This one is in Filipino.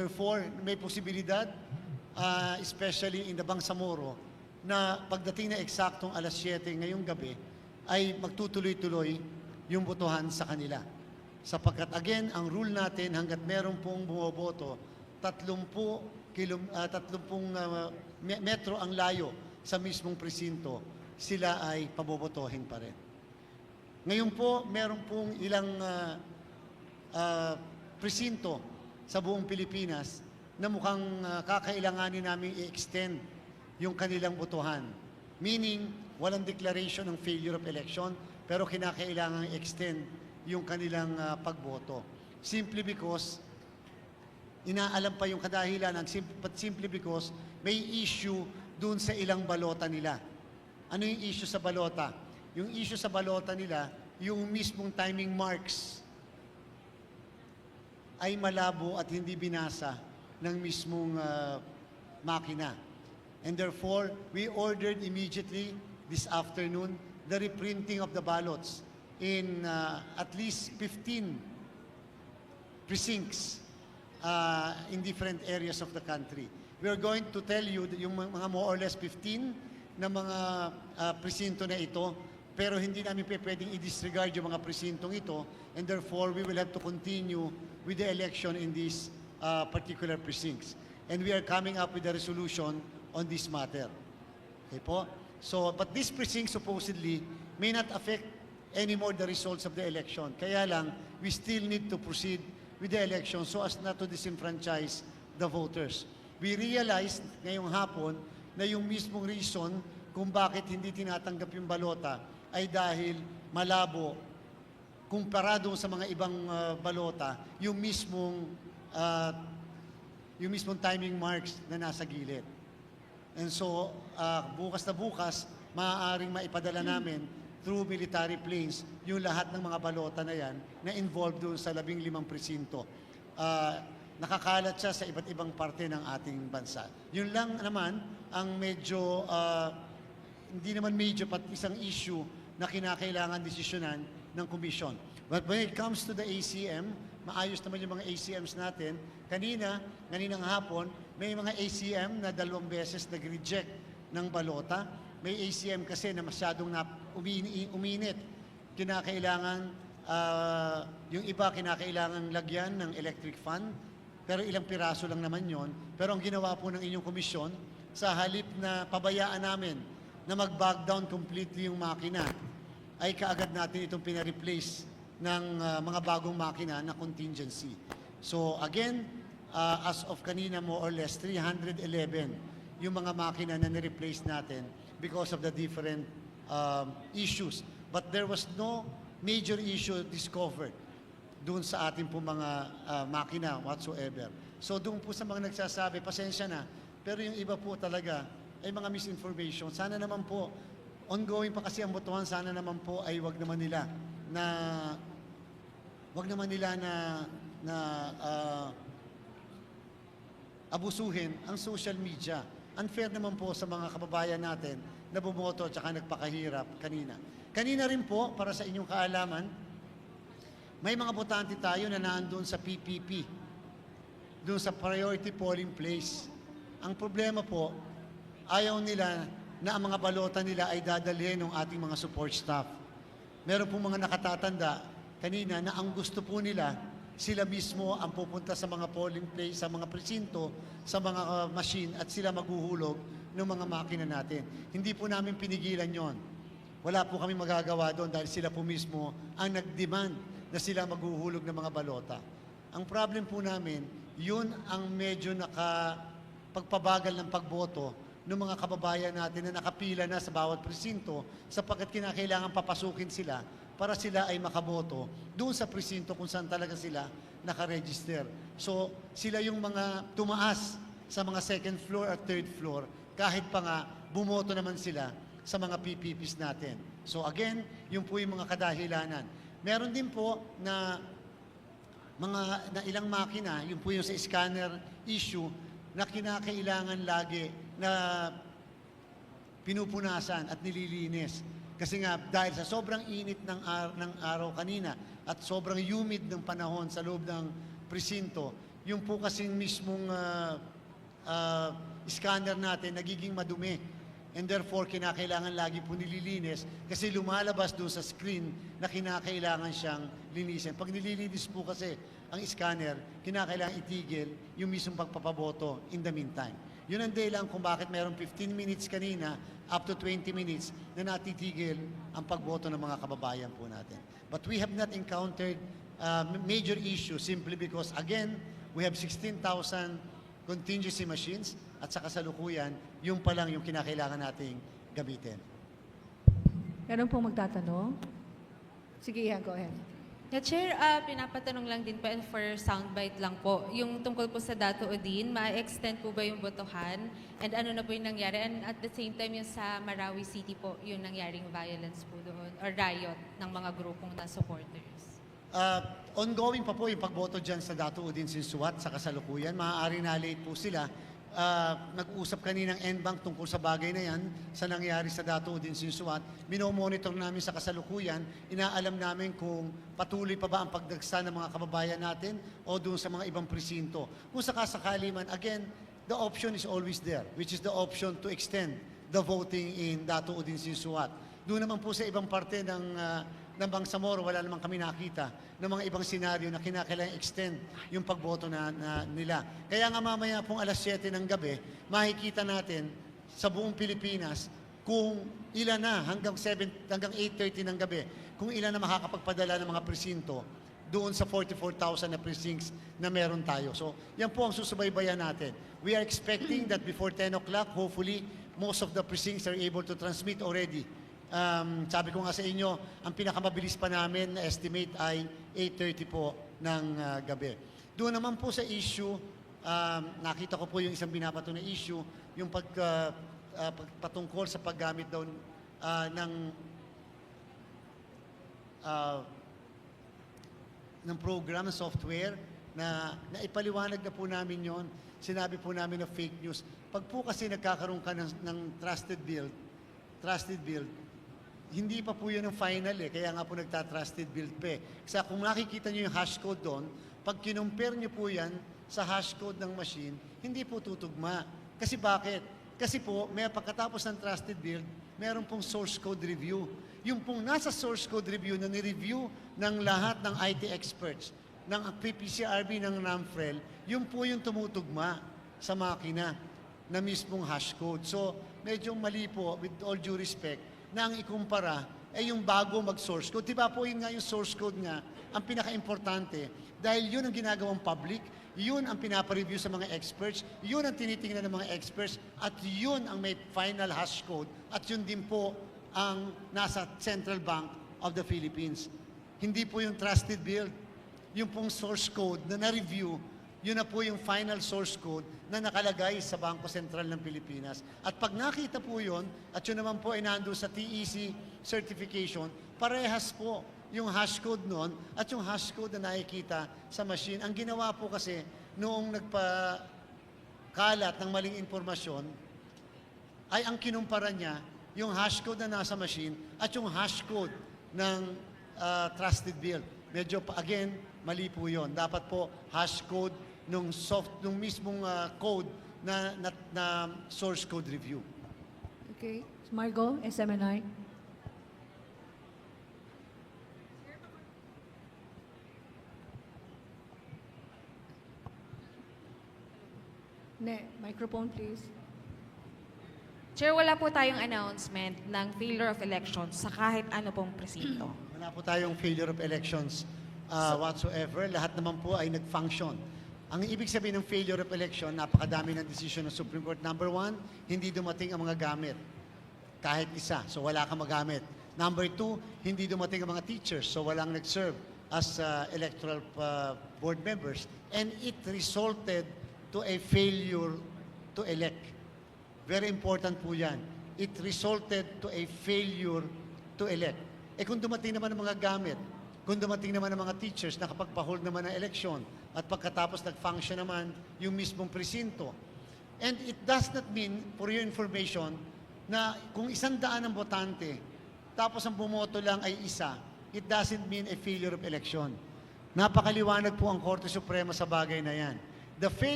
Therefore, may posibilidad, ah, especially in the Bangsamoro, na pagdating na eksaktong alas 7 ngayong gabi, ay magtutuloy-tuloy yung botohan sa kanila. Sapagkat again, ang rule natin hanggat meron pong bumoboto, 30 kilom, ah, 30 ah, me- metro ang layo sa mismong presinto, sila ay pabobotohin pa rin. Ngayon po, meron pong ilang ah, ah, presinto sa buong Pilipinas na mukhang ah, kakailanganin namin i-extend yung kanilang botohan. Meaning, walang declaration ng failure of election, pero kinakailangan i-extend yung kanilang ah, pagboto. Simply because inaalam pa yung kadahilanan, sim- but simply because may issue dun sa ilang balota nila. Ano yung issue sa balota? Yung issue sa balota nila, yung mismong timing marks ay malabo at hindi binasa ng mismong ah, makina. And therefore, we ordered immediately this afternoon the reprinting of the ballots in ah, at least 15 precincts uh, in different areas of the country. We are going to tell you yung mga more or less 15 na mga uh, presinto na ito, pero hindi namin pwedeng i-disregard yung mga presintong ito, and therefore we will have to continue with the election in these uh, particular precincts. And we are coming up with a resolution on this matter. Okay po? So, but this precinct supposedly may not affect anymore the results of the election. Kaya lang, we still need to proceed with the election so as not to disenfranchise the voters. We realized ngayong hapon na yung mismong reason kung bakit hindi tinatanggap yung balota ay dahil malabo kumpara doon sa mga ibang uh, balota, yung mismong uh, yung mismong timing marks na nasa gilid. And so, uh, bukas na bukas, maaaring maipadala namin through military planes yung lahat ng mga balota na yan na involved doon sa labing limang presinto. Uh, nakakalat siya sa iba't ibang parte ng ating bansa. Yun lang naman ang medyo, uh, hindi naman medyo, pat isang issue na kinakailangan desisyonan ng komisyon. But when it comes to the ACM, maayos naman yung mga ACMs natin. Kanina, kaninang hapon, may mga ACM na dalawang beses nag-reject ng balota. May ACM kasi na masyadong na umini, uminit. Kinakailangan, ah, yung iba kinakailangan lagyan ng electric fan, pero ilang piraso lang naman yon. Pero ang ginawa po ng inyong komisyon, sa halip na pabayaan namin na mag-back down completely yung makina, ay kaagad natin itong pina-replace ng ah, mga bagong makina na contingency. So again, ah, as of kanina more or less, 311 yung mga makina na ni-replace natin because of the different um, issues. But there was no major issue discovered doon sa ating po mga ah, makina whatsoever. So doon po sa mga nagsasabi, pasensya na, pero yung iba po talaga ay mga misinformation. Sana naman po, ongoing pa kasi ang botohan, sana naman po ay wag naman nila na wag naman nila na na ah, abusuhin ang social media. Unfair naman po sa mga kababayan natin na bumoto at saka nagpakahirap kanina. Kanina rin po, para sa inyong kaalaman, may mga botante tayo na nandun sa PPP, doon sa priority polling place. Ang problema po, ayaw nila na ang mga balota nila ay dadalhin ng ating mga support staff. Meron po mga nakatatanda kanina na ang gusto po nila, sila mismo ang pupunta sa mga polling place, sa mga presinto, sa mga uh, machine at sila maghuhulog ng mga makina natin. Hindi po namin pinigilan yon. Wala po kami magagawa doon dahil sila po mismo ang nag-demand na sila maghuhulog ng mga balota. Ang problem po namin, yun ang medyo naka pagpabagal ng pagboto ng mga kababayan natin na nakapila na sa bawat presinto sapagkat kinakailangan papasukin sila para sila ay makaboto doon sa presinto kung saan talaga sila nakaregister. So, sila yung mga tumaas sa mga second floor at third floor kahit pa nga bumoto naman sila sa mga PPPs natin. So again, yun po yung mga kadahilanan. Meron din po na mga na ilang makina, yun po yung sa scanner issue na kinakailangan lagi na pinupunasan at nililinis. Kasi nga dahil sa sobrang init ng, ar- ng araw kanina at sobrang humid ng panahon sa loob ng presinto, yung po kasing mismong ah, ah, scanner natin nagiging madumi. And therefore, kinakailangan lagi po nililinis kasi lumalabas doon sa screen na kinakailangan siyang linisin. Pag nililinis po kasi ang scanner, kinakailangan itigil yung mismong pagpapaboto in the meantime. Yun ang dahilan kung bakit mayroong 15 minutes kanina up to 20 minutes na natitigil ang pagboto ng mga kababayan po natin. But we have not encountered uh, major issues simply because, again, we have 16,000 contingency machines at sa kasalukuyan, yung pa lang yung kinakailangan nating gamitin. Meron pong magtatanong? Sige, Ian, go ahead. Yeah, Chair, ah, pinapatanong lang din po for soundbite lang po. Yung tungkol po sa Dato Odin, ma-extend po ba yung botohan? And ano na po yung nangyari? And at the same time, yung sa Marawi City po, yung nangyaring violence po doon or riot ng mga grupong na supporters. Uh, ongoing pa po yung pagboto dyan sa Dato Udin Sinsuat sa kasalukuyan. Maaari na late po sila. Uh, nag-usap kaninang NBank tungkol sa bagay na yan sa nangyari sa Dato Udin Sinsuat. Minomonitor namin sa kasalukuyan. Inaalam namin kung patuloy pa ba ang pagdagsa ng mga kababayan natin o doon sa mga ibang presinto. Kung sakasakali man, again, the option is always there, which is the option to extend the voting in Dato Udin Sinsuat. Doon naman po sa ibang parte ng ah, ng Bangsamoro, wala naman kami nakita ng mga ibang senaryo na kinakailangan extend yung pagboto na, na nila. Kaya nga mamaya pong alas 7 ng gabi, makikita natin sa buong Pilipinas kung ilan na hanggang 7 hanggang 8:30 ng gabi, kung ilan na makakapagpadala ng mga presinto doon sa 44,000 na precincts na meron tayo. So, yan po ang susubaybayan natin. We are expecting that before 10 o'clock, hopefully, most of the precincts are able to transmit already. Um, sabi ko nga sa inyo, ang pinakamabilis pa namin na estimate ay 8.30 po ng ah, gabi. Doon naman po sa issue, um, nakita ko po yung isang binabato na issue, yung pag, ah, pag- patungkol sa paggamit daw ah, ng ah, ng program, software, na naipaliwanag na po namin yon. Sinabi po namin na fake news. Pag po kasi nagkakaroon ka ng, ng trusted build, trusted build, hindi pa po yun ang final eh. Kaya nga po nagta-trusted build pa eh. Kasi kung nakikita nyo yung hash code doon, pag kinumpare nyo po yan sa hash code ng machine, hindi po tutugma. Kasi bakit? Kasi po, may pagkatapos ng trusted build, meron pong source code review. Yung pong nasa source code review na ni-review ng lahat ng IT experts, ng PPCRB ng NAMFREL, yun po yung tumutugma sa makina na mismong hash code. So, medyo mali po, with all due respect, na ang ikumpara ay yung bago mag-source code. Diba po yun nga yung source code nga, ang pinaka-importante, dahil yun ang ginagawang public, yun ang pinapareview sa mga experts, yun ang tinitingnan ng mga experts, at yun ang may final hash code, at yun din po ang nasa Central Bank of the Philippines. Hindi po yung trusted build, yung pong source code na na-review, yun na po yung final source code na nakalagay sa Bangko Sentral ng Pilipinas. At pag nakita po yun, at yun naman po ay nandun sa TEC certification, parehas po yung hash code nun at yung hash code na nakikita sa machine. Ang ginawa po kasi noong nagpa-kalat ng maling impormasyon, ay ang kinumpara niya yung hash code na nasa machine at yung hash code ng ah, trusted build. Medyo, again, mali po yon. Dapat po hash code nung soft, nung mismong ah, code na, na, na source code review. Okay. Margo, SMNI. Ne, microphone please. Chair, wala po tayong announcement ng failure of elections sa kahit ano pong presinto. Wala po tayong failure of elections uh, whatsoever. Lahat naman po ay nag-function. Ang ibig sabihin ng failure of election, napakadami ng decision ng Supreme Court. Number one, hindi dumating ang mga gamit. Kahit isa, so wala kang magamit. Number two, hindi dumating ang mga teachers, so walang nag-serve as uh, electoral uh, board members. And it resulted to a failure to elect. Very important po yan. It resulted to a failure to elect. Eh kung dumating naman ang mga gamit, kung dumating naman ang mga teachers, nakapagpa-hold naman ng eleksyon, at pagkatapos nag-function naman yung mismong presinto. And it does not mean, for your information, na kung isang daan ang botante, tapos ang bumoto lang ay isa, it doesn't mean a failure of election. Napakaliwanag po ang Korte Suprema sa bagay na yan. The